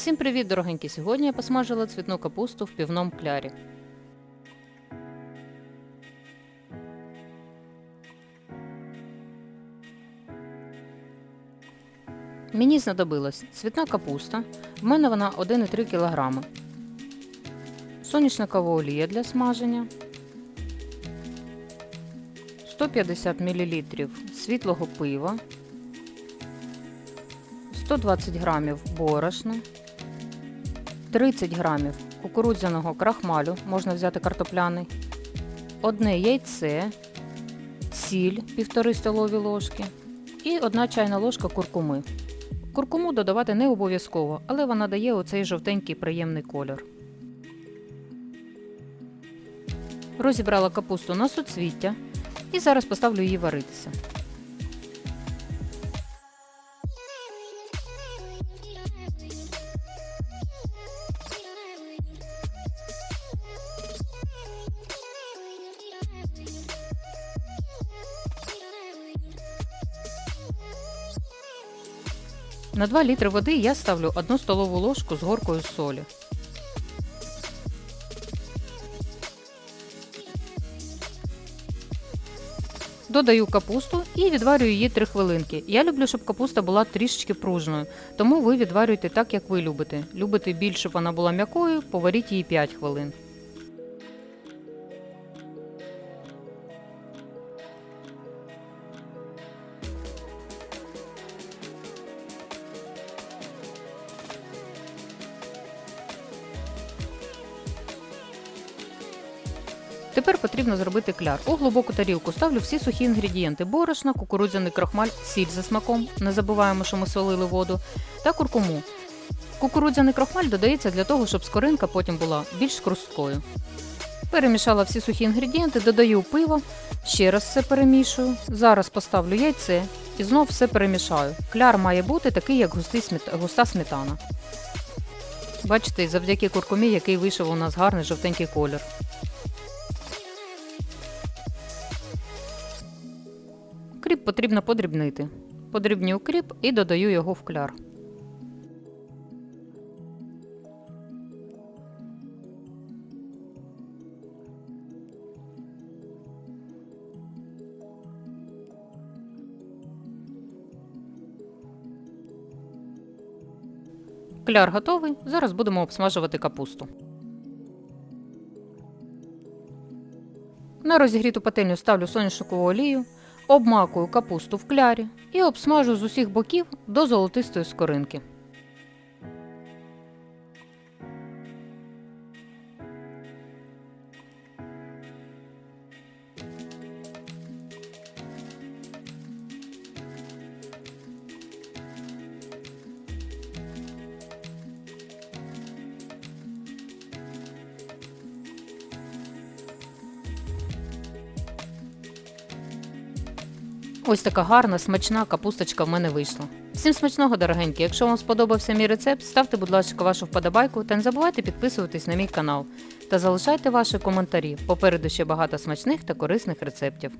Всім привіт, дорогенькі! Сьогодні я посмажила цвітну капусту в півному клярі. Мені знадобилась цвітна капуста. В мене вона 1,3 кг. Соняшникова олія для смаження. 150 мл світлого пива. 120 грамів борошна. 30 грамів кукурудзяного крахмалю, можна взяти картопляний, одне яйце, сіль 1,5 столові ложки і 1 чайна ложка куркуми. Куркуму додавати не обов'язково, але вона дає оцей жовтенький приємний колір. Розібрала капусту на суцвіття і зараз поставлю її варитися. На 2 літри води я ставлю 1 столову ложку з горкою солі. Додаю капусту і відварюю її 3 хвилинки. Я люблю, щоб капуста була трішечки пружною, тому ви відварюєте так, як ви любите. Любите більше, щоб вона була м'якою, поваріть її 5 хвилин. Тепер потрібно зробити кляр. У глибоку тарілку ставлю всі сухі інгредієнти: борошна, кукурудзяний крохмаль, сіль за смаком. Не забуваємо, що ми солили воду, та куркуму. Кукурудзяний крохмаль додається для того, щоб скоринка потім була більш хрусткою. Перемішала всі сухі інгредієнти, додаю пиво, ще раз все перемішую. Зараз поставлю яйце і знов все перемішаю. Кляр має бути такий, як густа сметана. Бачите, завдяки куркумі, який вийшов у нас гарний жовтенький колір. Кріп потрібно подрібнити. Подрібню кріп і додаю його в кляр. Кляр готовий. Зараз будемо обсмажувати капусту. На розігріту пательню ставлю соняшникову олію, обмакую капусту в клярі і обсмажу з усіх боків до золотистої скоринки. Ось така гарна, смачна капусточка в мене вийшла. Всім смачного, дорогенькі! Якщо вам сподобався мій рецепт, ставте, будь ласка, вашу вподобайку та не забувайте підписуватись на мій канал та залишайте ваші коментарі. Попереду ще багато смачних та корисних рецептів.